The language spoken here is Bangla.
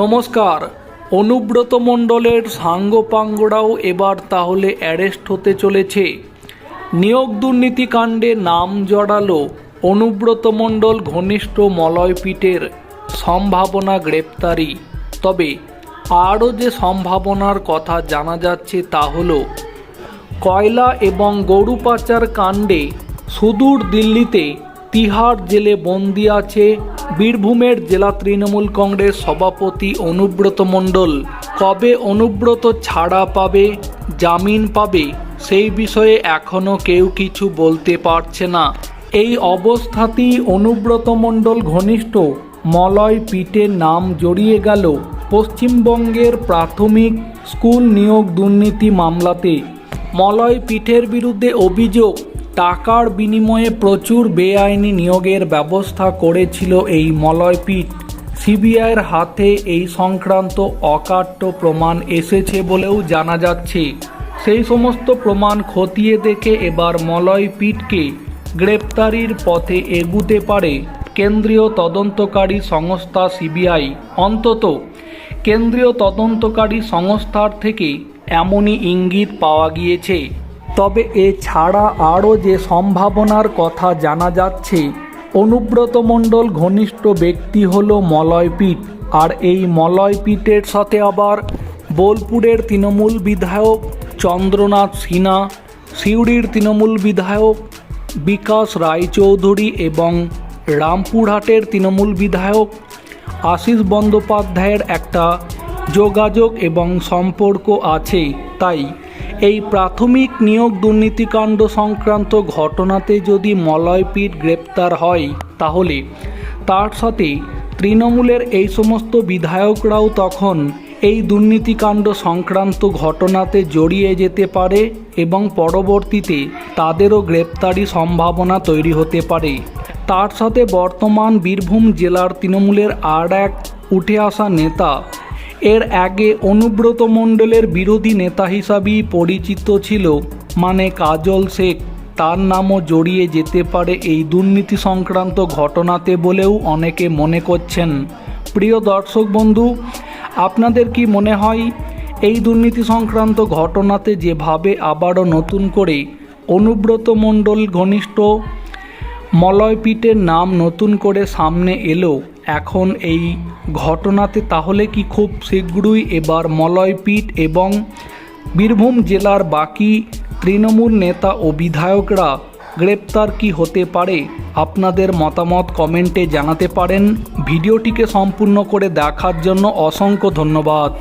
নমস্কার। অনুব্রত মণ্ডলের সাঙ্গপাঙ্গরাও এবার তাহলে অ্যারেস্ট হতে চলেছে। নিয়োগ দুর্নীতিকাণ্ডে নাম জড়ালো অনুব্রত মণ্ডল ঘনিষ্ঠ মলয়পীঠের সম্ভাবনা গ্রেপ্তারি। তবে আরও যে সম্ভাবনার কথা জানা যাচ্ছে তা হল, কয়লা এবং গরু পাচার কাণ্ডে সুদূর দিল্লিতে তিহার জেলে বন্দি আছে বীরভূমের জেলা তৃণমূল কংগ্রেস সভাপতি অনুব্রত মণ্ডল। কবে অনুব্রত ছাড়া পাবে, জামিন পাবে, সেই বিষয়ে এখনও কেউ কিছু বলতে পারছে না। এই অবস্থাতেই অনুব্রত মণ্ডল ঘনিষ্ঠ মলয় পিটের নাম জড়িয়ে গেল পশ্চিমবঙ্গের প্রাথমিক স্কুল নিয়োগ দুর্নীতি মামলাতে। মলয় পীঠের বিরুদ্ধে অভিযোগ টাকার বিনিময়ে প্রচুর বেআইনি নিয়োগের ব্যবস্থা করেছিল এই মলয় পীঠ সিবিআইয়ের হাতে এই সংক্রান্ত অকাট্য প্রমাণ এসেছে বলেও জানা যাচ্ছে। সেই সমস্ত প্রমাণ খতিয়ে দেখে এবার মলয় পীঠকে গ্রেপ্তারির পথে এগুতে পারে কেন্দ্রীয় তদন্তকারী সংস্থা সিবিআই। অন্তত কেন্দ্রীয় তদন্তকারী সংস্থার থেকে এমনই ইঙ্গিত পাওয়া গিয়েছে। তবে এছাড়া আরও যে সম্ভাবনার কথা জানা যাচ্ছে, অনুব্রত মণ্ডল ঘনিষ্ঠ ব্যক্তি হল মলয়পীঠ আর এই মলয়পীঠের সাথে আবার বোলপুরের তৃণমূল বিধায়ক চন্দ্রনাথ সিনহা, সিউড়ির তৃণমূল বিধায়ক বিকাশ রায়চৌধুরী এবং রামপুরহাটের তৃণমূল বিধায়ক আশিস বন্দ্যোপাধ্যায়ের একটা যোগাযোগ এবং সম্পর্ক আছে। তাই এই প্রাথমিক নিয়োগ দুর্নীতিকাণ্ড সংক্রান্ত ঘটনাতে যদি মলয়পীঠ গ্রেপ্তার হয়, তাহলে তার সাথে তৃণমূলের এই সমস্ত বিধায়করাও তখন এই দুর্নীতিকাণ্ড সংক্রান্ত ঘটনাতে জড়িয়ে যেতে পারে এবং পরবর্তীতে তাদেরও গ্রেপ্তারি সম্ভাবনা তৈরি হতে পারে। তার সাথে বর্তমান বীরভূম জেলার তৃণমূলের আর এক উঠে আসা নেতা এর আগে অনুব্রত মণ্ডলের বিরোধী নেতা হিসাবেই পরিচিত ছিল মানে কাজল শেখ। তার নামও জড়িয়ে যেতে পারে এই দুর্নীতি সংক্রান্ত ঘটনাতে বলেও অনেকে মনে করছেন। প্রিয় দর্শক বন্ধু, আপনাদের কি মনে হয় এই দুর্নীতি সংক্রান্ত ঘটনাতে যেভাবে আবারও নতুন করে অনুব্রত মণ্ডল ঘনিষ্ঠ মলয়পীঠের নাম নতুন করে সামনে এলো এখন এই ঘটনাতে তাহলে কি খুব শীঘ্রই এবার মলয়পীঠ এবং বীরভূম জেলার বাকি তৃণমূল নেতা ও বিধায়করা গ্রেপ্তার কি হতে পারে? আপনাদের মতামত কমেন্টে জানাতে পারেন। ভিডিওটিকে সম্পূর্ণ করে দেখার জন্য অসংখ্য ধন্যবাদ।